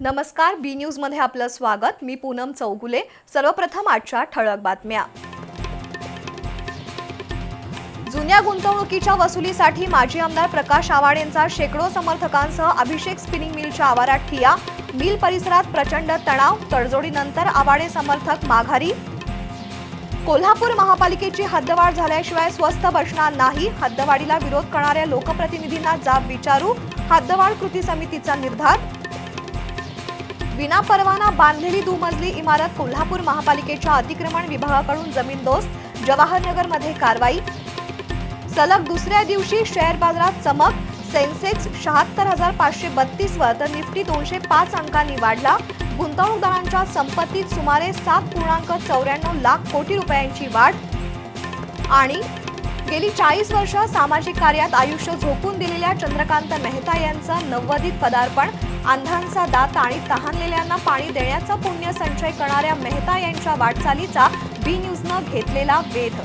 नमस्कार बी न्यूजमध्ये आपलं स्वागत. मी पूनम चौगुले. सर्वप्रथम आजच्या ठळक बातम्या. जुन्या गुंतवणुकीच्या वसुलीसाठी माजी आमदार प्रकाश आवाडेंचा शेकडो समर्थकांसह अभिषेक स्पिनिंग मिलच्या आवारात ठिया. मिल परिसरात प्रचंड तणाव तडजोडीनंतर आवाडे समर्थक माघारी. कोल्हापूर महापालिकेची हद्दवाढ झाल्याशिवाय स्वस्त बसणार नाही. हद्दवाढीला विरोध करणाऱ्या लोकप्रतिनिधींना जाब विचारू. हद्दवाढ कृती समितीचा निर्धार. विनापरवाना बांधलेली दुमजली इमारत कोल्हापूर महापालिकेच्या अतिक्रमण विभागाकडून जमीनदोस्त जवाहरनगरमध्ये कारवाई. सलग दुसऱ्या दिवशी शेअर बाजारात चमक. सेन्सेक्स शहात्तर हजार पाचशे बत्तीस वर तर निफ्टी दोनशे पाच अंकांनी वाढला. गुंतवणूकदारांच्या संपत्तीत सुमारे सात पूर्णांक चौऱ्याण्णव लाख कोटी रुपयांची वाढ. आणि गेली चाळीस वर्ष सामाजिक कार्यात आयुष्य झोकून दिलेल्या चंद्रकांत मेहता यांचं नव्वदीत पदार्पण अंधांचा दात आणि तहानलेल्यांना पाणी देण्याचा पुण्य संचय करणाऱ्या मेहता यांच्या वाटचालीचा बी न्यूजनं घेतलेला वेध.